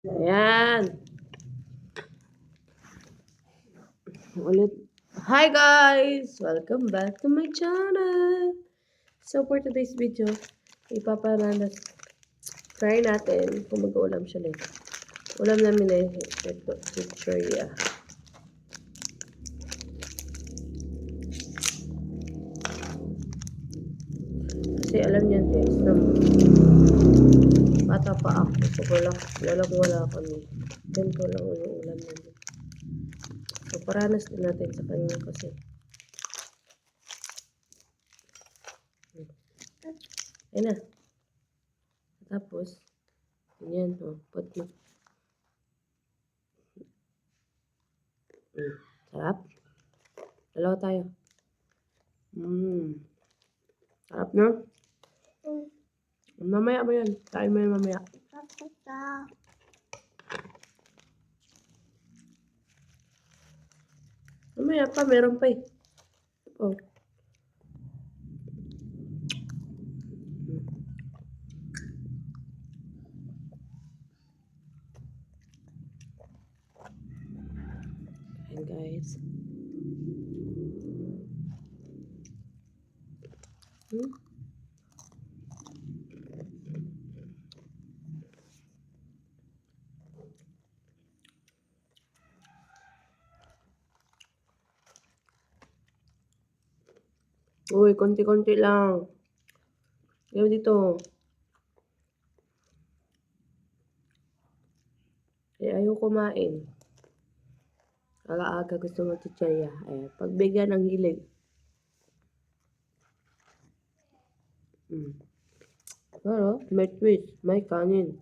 Ayan. Ulit. Hi guys! Welcome back to my channel! So for today's video, ipaparanas try natin kung mag-uulam siya ulit. Ulam namin eh, ito, chichoria. Kasi alam niyan guys, na bata pa ako, wala, walang wala kami. Ganito lang yung ulam namin. So, paranas din natin sa kanya kasi. Ayun na. Tapos, ganyan, oh, mo. Mm, sarap. Dalawa tayo. Mmm. Sarap na. Mamaya mo yan. Kain mo yan mamaya. Mamaya pa, meron pa eh. Oh. Ayan guys. Hmm? Uy, konti-konti lang. Gawin dito. Eh, ayaw kumain. Aga-aga gusto mo chichaya. Eh, pagbigyan ng hilig. Mm. Pero, may twist. May kanin.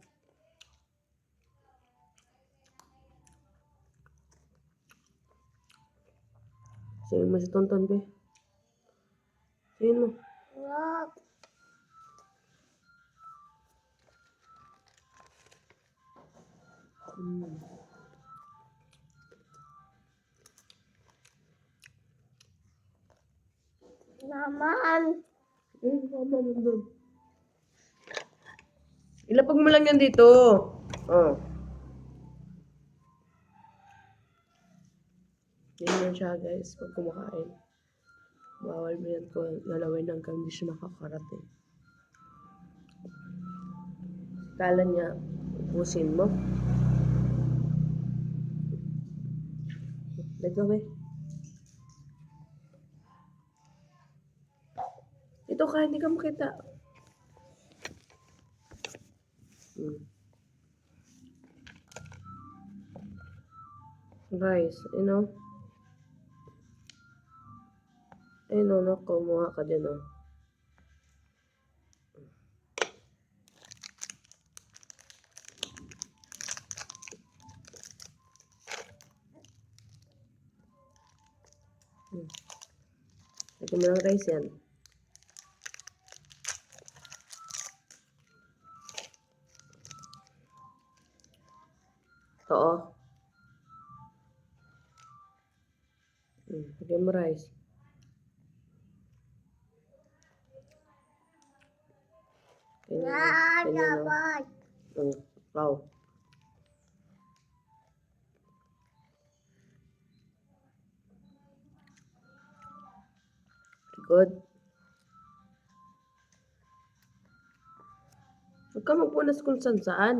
Sige mo si Tonton, be. Sige mo. Mm. Naman. Eh, mama mo doon. Ilapag mo lang yan dito. Oh. Ganyan siya guys pag kumakain. Bawal mo yan ko lalawin hanggang hindi siya nakakarating. Kala niya, ubusin mo. Let go, be. Ito ka, hindi ka makita. Hmm. Rice, you know? Ayun o, no, kumuha ka dyan o. Hmm. Lagyan mo ng rice yan. Oo. Hmm, lagyan mo rice. Ganyan, ganyan, no? Hmm, wow. Good. Huwag ka magpunas kung saan saan.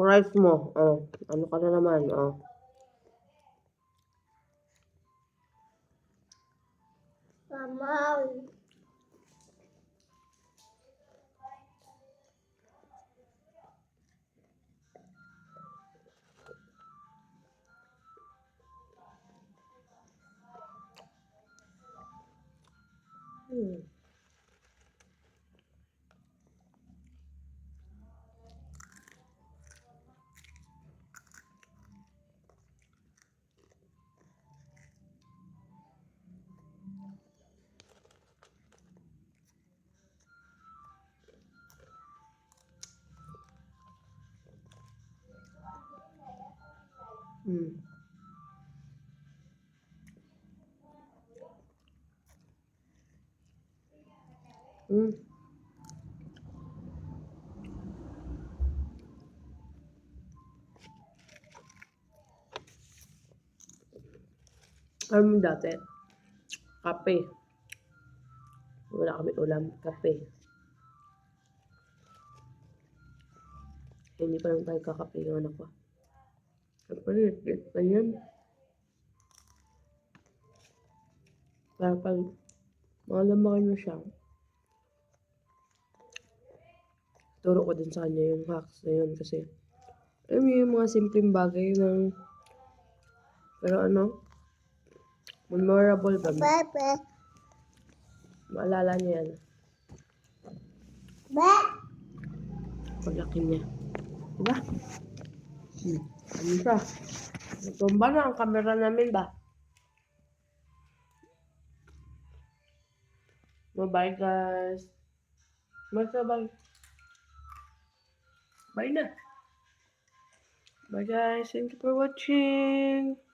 Rice mo. Oh, ano ka na naman, oh. Naman. Hmm. Hmm. Alam mo dati, kape. Wala kami ulam, kape. Hindi pa lang tayo kakape yung anak ko. Liit pa yan. Para pag mga lumaki na siya, turo ko din sa kanya yung hacks na yun kasi alam mo yung mga simpleng bagay ng pero ano memorable ba Bebe. maalala niya yan Be. paglaki niya diba hmm. Ano siya? Natumba na ang camera namin ba? Bye guys. Bye bye bye na. Bye guys. Thank you for watching